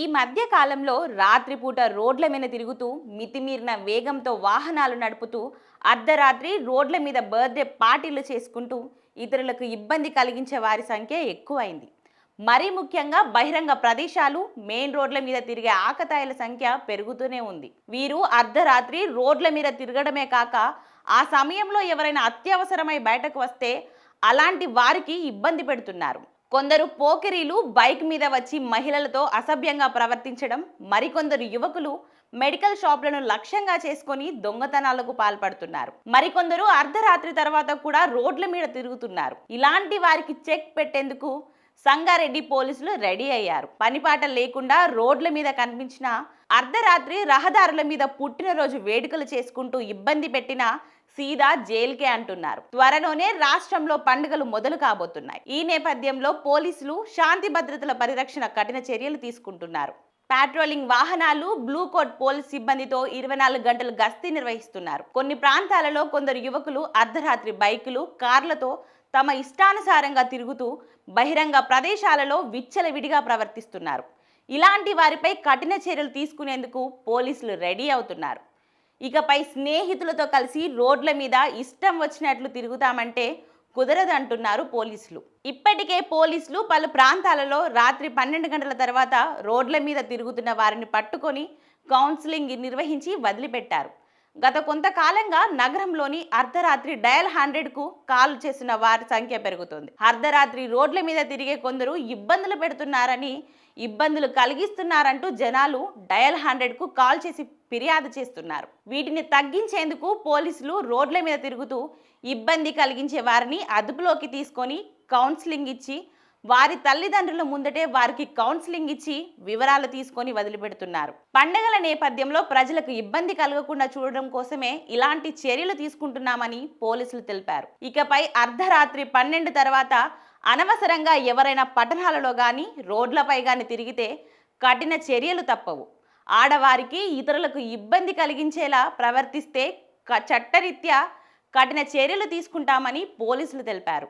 ఈ మధ్య కాలంలో రాత్రిపూట రోడ్ల మీద తిరుగుతూ మితిమీరిన వేగంతో వాహనాలు నడుపుతూ అర్ధరాత్రి రోడ్ల మీద బర్త్డే పార్టీలు చేసుకుంటూ ఇతరులకు ఇబ్బంది కలిగించే వారి సంఖ్య ఎక్కువైంది. మరీ ముఖ్యంగా బహిరంగ ప్రదేశాలు మెయిన్ రోడ్ల మీద తిరిగే ఆకతాయిల సంఖ్య పెరుగుతూనే ఉంది. వీరు అర్ధరాత్రి రోడ్ల మీద తిరగడమే కాక ఆ సమయంలో ఎవరైనా అత్యవసరమై బయటకు వస్తే అలాంటి వారికి ఇబ్బంది పెడుతున్నారు. కొందరు పోకిరీలు బైక్ మీద వచ్చి మహిళలతో అసభ్యంగా ప్రవర్తించడం మరికొందరు యువకులు మెడికల్ షాప్లను లక్ష్యంగా చేసుకొని దొంగతనాలకు పాల్పడుతున్నారు. మరికొందరు అర్ధరాత్రి తర్వాత కూడా రోడ్ల మీద తిరుగుతున్నారు. ఇలాంటి వారికి చెక్ పెట్టేందుకు సంగారెడ్డి పోలీసులు రెడీ అయ్యారు. పనిపాట లేకుండా రోడ్ల మీద కనిపించిన అర్ధరాత్రి రహదారుల మీద పుట్టినరోజు వేడుకలు చేసుకుంటూ ఇబ్బంది పెట్టిన సీదా జైలుకే అంటున్నారు. త్వరలోనే రాష్ట్రంలో పండుగలు మొదలు కాబోతున్నాయి. ఈ నేపథ్యంలో పోలీసులు శాంతి భద్రతల పరిరక్షణ కఠిన చర్యలు తీసుకుంటున్నారు. పాట్రోలింగ్ వాహనాలు బ్లూ కోట్ పోలీస్ సిబ్బందితో ఇరవై నాలుగు గంటలు గస్తీ నిర్వహిస్తున్నారు. కొన్ని ప్రాంతాలలో కొందరు యువకులు అర్ధరాత్రి బైకులు కార్లతో తమ ఇష్టానుసారంగా తిరుగుతూ బహిరంగ ప్రదేశాలలో విచ్చలవిడిగా ప్రవర్తిస్తున్నారు. ఇలాంటి వారిపై కఠిన చర్యలు తీసుకునేందుకు పోలీసులు రెడీ అవుతున్నారు. ఇకపై స్నేహితులతో కలిసి రోడ్ల మీద ఇష్టం వచ్చినట్లు తిరుగుతామంటే కుదరదంటున్నారు పోలీసులు. ఇప్పటికే పోలీసులు పలు ప్రాంతాలలో రాత్రి పన్నెండు గంటల తర్వాత రోడ్ల మీద తిరుగుతున్న వారిని పట్టుకొని కౌన్సిలింగ్ నిర్వహించి వదిలిపెట్టారు. గత కొంతకాలంగా నగరంలోని అర్ధరాత్రి డయల్ హండ్రెడ్కు కాల్ చేసిన వారి సంఖ్య పెరుగుతుంది. అర్ధరాత్రి రోడ్ల మీద తిరిగే కొందరు ఇబ్బందులు పెడుతున్నారని ఇబ్బందులు కలిగిస్తున్నారంటూ జనాలు డయల్ హండ్రెడ్కు కాల్ చేసి ఫిర్యాదు చేస్తున్నారు. వీటిని తగ్గించేందుకు పోలీసులు రోడ్ల మీద తిరుగుతూ ఇబ్బంది కలిగించే వారిని అదుపులోకి తీసుకొని కౌన్సిలింగ్ ఇచ్చి వారి తల్లిదండ్రుల ముందటే వారికి కౌన్సిలింగ్ ఇచ్చి వివరాలు తీసుకొని వదిలిపెడుతున్నారు. పండగల నేపథ్యంలో ప్రజలకు ఇబ్బంది కలగకుండా చూడడం కోసమే ఇలాంటి చర్యలు తీసుకుంటున్నామని పోలీసులు తెలిపారు. ఇకపై అర్ధరాత్రి పన్నెండు తర్వాత అనవసరంగా ఎవరైనా పట్టణాలలో కానీ రోడ్లపై కానీ తిరిగితే కఠిన చర్యలు తప్పవు. ఆడవారికి ఇతరులకు ఇబ్బంది కలిగించేలా ప్రవర్తిస్తే క- చట్టరీత్యా కఠిన చర్యలు తీసుకుంటామని పోలీసులు తెలిపారు.